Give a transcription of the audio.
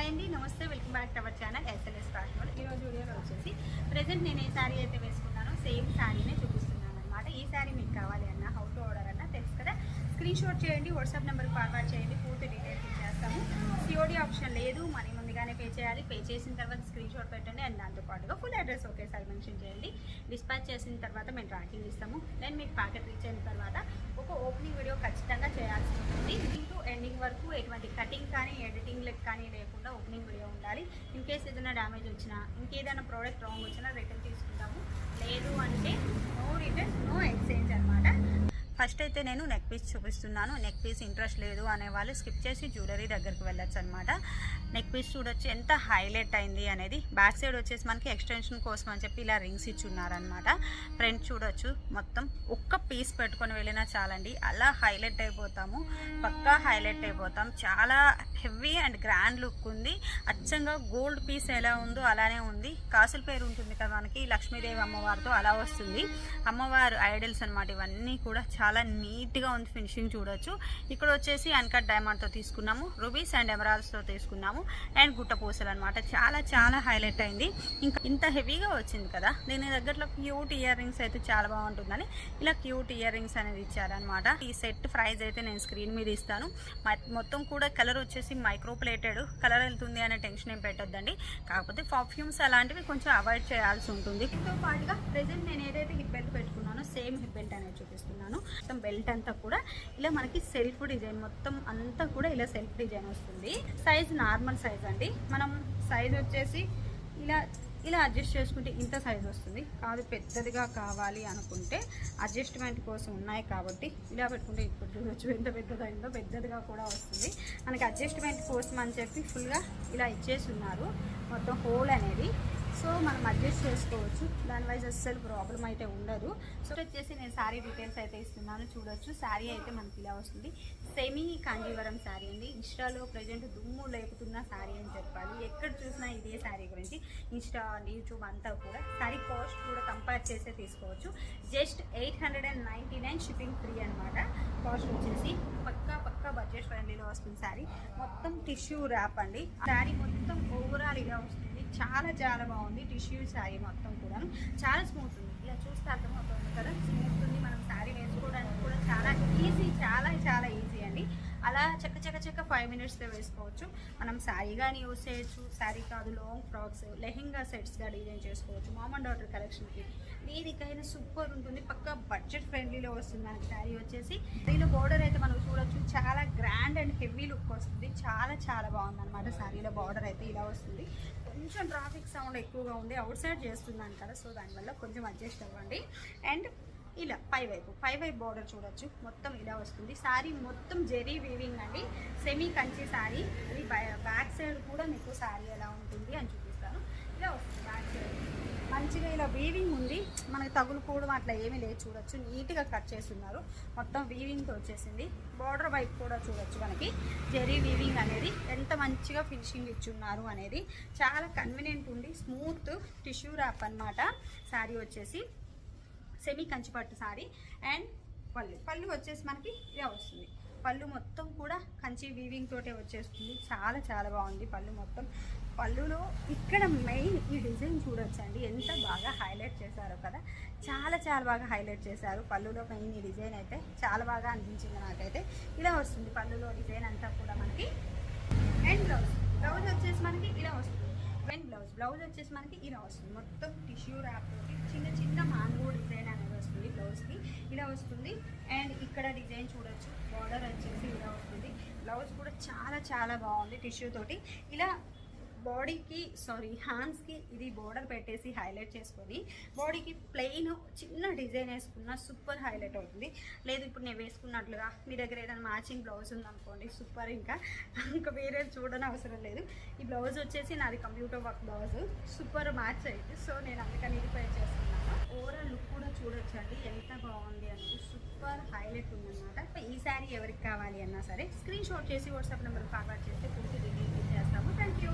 Hi అండి నమస్తే welcome back to our channel SLS fashion ఈరోజు వీడియోలో వచ్చేసి ప్రజెంట్ నేను ఏ శారీ అయితే వేసుకున్నానో. సేమ్ శారీనే చూపిస్తున్నాను అనమాట ఈ శారీ మీకు కావాలి అన్న హౌ టు ఆర్డర్ అన్న తెలుసు కదా? స్క్రీన్ షాట్ చేయండి వాట్సాప్ నెంబర్ ఫార్వర్డ్ చేయండి పూర్తి డీటెయిల్స్ ఇచ్చేస్తాము. సిఓడి ఆప్షన్ లేదు మనీ ముందుగానే పే చేయాలి. పే చేసిన తర్వాత స్క్రీన్ షాట్ పెట్టండి అండ్ దాంతోపాటుగా ఫుల్ అడ్రస్ ఒకేసారి మెన్షన్ చేయండి. డిస్పాచ్ చేసిన తర్వాత మేము ట్రాకింగ్ ఇస్తాము. దెన్ మీకు ప్యాకెట్ రీచ్ అయిన తర్వాత ఒక ఓపెనింగ్ వీడియో ఖచ్చితంగా చేయాల్సి ఉంటుంది దీంతో ఎండింగ్ వరకు ఎటువంటి కటింగ్ కానీ ఎడిటింగ్ లెక్ కానీ లేకుండా ఓపెనింగ్ వీడియో ఉండాలి. ఇన్ కేస్ ఏదైనా డ్యామేజ్ వచ్చినా ఇంకేదైనా ప్రోడక్ట్ రాంగ్ వచ్చినా రిటర్న్ తీసుకుంటాము లేదు అంటే నో రిటర్న్ నో ఎక్స్చేంజ్ అనమాట ఫస్ట్ అయితే నేను నెక్ పీస్ చూపిస్తున్నాను. నెక్ పీస్ ఇంట్రెస్ట్ లేదు అనే వాళ్ళు స్కిప్ చేసి జ్యువెలరీ దగ్గరికి వెళ్ళొచ్చు అనమాట నెక్ పీస్ చూడొచ్చు ఎంత హైలైట్ అయింది అనేది. బ్యాక్ సైడ్ వచ్చేసి మనకి ఎక్స్టెన్షన్ కోసం అని చెప్పి ఇలా రింగ్స్ ఇచ్చున్నారనమాట. ఫ్రంట్ చూడొచ్చు మొత్తం ఒక్క పీస్ పెట్టుకొని వెళ్ళినా చాలండి. అలా హైలైట్ అయిపోతాము పక్కా హైలైట్ అయిపోతాం. చాలా హెవీ అండ్ గ్రాండ్ లుక్ ఉంది. అచ్చంగా గోల్డ్ పీస్ ఎలా ఉందో అలానే ఉంది. కాసుల పేరు ఉంటుంది కదా మనకి లక్ష్మీదేవి అమ్మవారితో అలా వస్తుంది. అమ్మవారు ఐడల్స్ అనమాట ఇవన్నీ కూడా చాలా చాలా నీట్గా ఉంది ఫినిషింగ్ చూడొచ్చు. ఇక్కడ వచ్చేసి అన్కట్ డైమండ్తో తీసుకున్నాము రూబీస్ అండ్ ఎమరాల్స్తో తీసుకున్నాము అండ్ గుట్ట పూసలు అనమాట చాలా చాలా హైలైట్ అయింది. ఇంకా ఇంత హెవీగా వచ్చింది కదా దీని దగ్గరలో క్యూట్ ఇయర్ రింగ్స్ అయితే చాలా బాగుంటుందని ఇలా క్యూట్ ఇయర్ రింగ్స్ అనేది ఇచ్చారనమాట ఈ సెట్ ప్రైస్ అయితే నేను స్క్రీన్ మీద ఇస్తాను. మ- మొత్తం కూడా కలర్ వచ్చేసి మైక్రో ప్లేటెడ్ కలర్ వెళ్తుంది అనే టెన్షన్ ఏం పెట్టొద్దండి. కాకపోతే పర్ఫ్యూమ్స్ అలాంటివి కొంచెం అవాయిడ్ చేయాల్సి ఉంటుంది. దీంతో పాటుగా ప్రెసెంట్ నేను ఏదైతే హిప్ బెల్ట్ పెట్టుకున్నానో సేమ్ హిప్ బెల్ట్ అనేది చూపిస్తున్నాను. మొత్తం బెల్ట్ అంతా కూడా ఇలా మనకి సెల్ఫ్ డిజైన్ మొత్తం అంతా కూడా ఇలా సెల్ఫ్ డిజైన్ వస్తుంది. సైజ్ నార్మల్ సైజ్ అండి. మనం సైజ్ వచ్చేసి ఇలా ఇలా అడ్జస్ట్ చేసుకుంటే ఇంత సైజ్ వస్తుంది. కాదు పెద్దదిగా కావాలి అనుకుంటే అడ్జస్ట్మెంట్ కోసం ఉన్నాయి కాబట్టి ఇలా పెట్టుకుంటే ఇప్పుడు చూడొచ్చు ఎంత పెద్దదైందో పెద్దదిగా కూడా వస్తుంది. మనకి అడ్జస్ట్మెంట్ కోసం అని చెప్పి ఫుల్గా ఇలా ఇచ్చేసి ఉన్నారు మొత్తం హోల్ అనేది. సో మనం అడ్జస్ట్ చేసుకోవచ్చు. దాని వైజ్ అస్సలు ప్రాబ్లం అయితే ఉండదు. సో వచ్చేసి నేను శారీ డీటెయిల్స్ అయితే ఇస్తున్నాను. చూడొచ్చు. శారీ అయితే మనకి ఇలా వస్తుంది. సెమీ కాంజీవరం శారీ అండి. ఇన్స్టాలో ప్రజెంట్ దుమ్ము లేపుతున్న శారీ అని చెప్పాలి. ఎక్కడ చూసినా ఇదే శారీ గురించి. ఇన్స్టా యూట్యూబ్ అంతా కూడా. శారీ కాస్ట్ కూడా కంపేర్ చేసే తీసుకోవచ్చు. Just eight hundred and ninety nine shipping free అనమాట కాస్ట్ వచ్చేసి పక్కా పక్కా బడ్జెట్ ఫ్రెండ్లీలో వస్తుంది శారీ మొత్తం టిష్యూ ర్యాప్ అండి. శారీ మొత్తం ఓవరాల్గా వస్తుంది. చాలా చాలా బాగుంది. టిష్యూ శారీ మొత్తం కూడా చాలా స్మూత్ ఉంది. ఇలా చూస్తే అర్థమవుతుంది కదా. స్మూత్ ఉంది. మనం శారీ వేసుకోవడానికి కూడా చాలా ఈజీ చాలా చాలా అలా చక్క చక్క చక్క ఫైవ్ మినిట్స్లో వేసుకోవచ్చు. మనం శారీ కానీ యూస్ చేయొచ్చు. శారీ కాదు లాంగ్ ఫ్రాక్స్ లెహెంగా సెట్స్గా డిజైన్ చేసుకోవచ్చు. మామ్ అండ్ డాటర్ కలెక్షన్కి దేనికైనా సూపర్ ఉంటుంది. పక్కా బడ్జెట్ ఫ్రెండ్లీలో వస్తుంది మనకి శారీ వచ్చేసి. దీనిలో బార్డర్ అయితే మనం చూడొచ్చు. చాలా గ్రాండ్ అండ్ హెవీ లుక్ వస్తుంది. చాలా చాలా బాగుంది అనమాట శారీలో బార్డర్ అయితే ఇలా వస్తుంది. కొంచెం ట్రాఫిక్ సౌండ్ ఎక్కువగా ఉంది. అవుట్ సైడ్ చేస్తున్నాను కదా సో దానివల్ల కొంచెం అడ్జస్ట్ అవ్వండి. అండ్ ఇలా పై వైపు పై వైపు బార్డర్ చూడొచ్చు. మొత్తం ఇలా వస్తుంది. శారీ మొత్తం జెరీ వీవింగ్ అండి. సెమీ కంచి శారీ ఇది బ్యాక్ సైడ్ కూడా మీకు శారీ ఎలా ఉంటుంది అని చూపిస్తాను. ఇలా వస్తుంది బ్యాక్ సైడ్ మంచిగా ఇలా వీవింగ్ ఉంది. మనకి తగులుకోవడం అట్లా ఏమీ లేదు. చూడొచ్చు. నీట్గా కట్ చేస్తున్నారు. మొత్తం వీవింగ్తో వచ్చేసింది. బార్డర్ వైపు కూడా చూడొచ్చు మనకి. జెరీ వీవింగ్ అనేది ఎంత మంచిగా ఫినిషింగ్ ఇచ్చున్నారు అనేది. చాలా కన్వీనియంట్ ఉంది. స్మూత్ టిష్యూ ర్యాప్ అన్నమాట. శారీ వచ్చేసి. సెమీ కంచిపట్టు సారీ అండ్ పళ్ళు. పళ్ళు వచ్చేసి మనకి ఇలా వస్తుంది. పళ్ళు మొత్తం కూడా కంచి వీవింగ్ తోటే వచ్చేస్తుంది. చాలా చాలా బాగుంది పళ్ళు మొత్తం. పళ్ళులో ఇక్కడ మెయిన్ ఈ డిజైన్ చూడొచ్చండి. ఎంత బాగా హైలైట్ చేశారో కదా. చాలా చాలా బాగా హైలైట్ చేశారు. పళ్ళులో మెయిన్ ఈ డిజైన్ అయితే చాలా బాగా అనిపించింది నాకైతే. ఇలా వస్తుంది పళ్ళులో డిజైన్ అంతా కూడా మనకి. అండ్ బ్లౌజ్ బ్లౌజ్ వచ్చేసి మనకి ఇలా వస్తుంది. బ్లౌజ్ వచ్చేసి మనకి ఇలా వస్తుంది. మొత్తం టిష్యూ ర్యాప్ తోటి చిన్న చిన్న మాంగో డిజైన్ అనేది వస్తుంది బ్లౌజ్కి. ఇలా వస్తుంది. అండ్ ఇక్కడ డిజైన్ చూడొచ్చు. బార్డర్ వచ్చేసి ఇలా వస్తుంది. బ్లౌజ్ కూడా చాలా చాలా బాగుంది టిష్యూ తోటి. ఇలా బాడీకి సారీ హ్యాండ్స్కి ఇది బోర్డర్ పెట్టేసి హైలైట్ చేసుకొని బాడీకి ప్లెయిన్ చిన్న డిజైన్ వేసుకున్న సూపర్ హైలైట్ అవుతుంది. లేదు ఇప్పుడు నేను వేసుకున్నట్లుగా మీ దగ్గర ఏదైనా మ్యాచింగ్ బ్లౌజ్ ఉందనుకోండి సూపర్ ఇంకా. ఇంకా వేరే చూడని అవసరం లేదు. ఈ బ్లౌజ్ వచ్చేసి నాది computer work blouse. Super match అయింది. సో నేను అందుకని ఇది పే చేస్తున్నాను. ఓవరాల్ లుక్ కూడా చూడొచ్చండి. ఎంత బాగుంది అనేది సూపర్ హైలైట్ ఉందన్నమాట. ఈ శారీ ఎవరికి కావాలి అన్నా సరే స్క్రీన్ షాట్ చేసి వాట్సాప్ నెంబర్ ఫార్వర్డ్ చేస్తే పూర్తి డీటెయిల్స్ చేస్తాము థ్యాంక్ యూ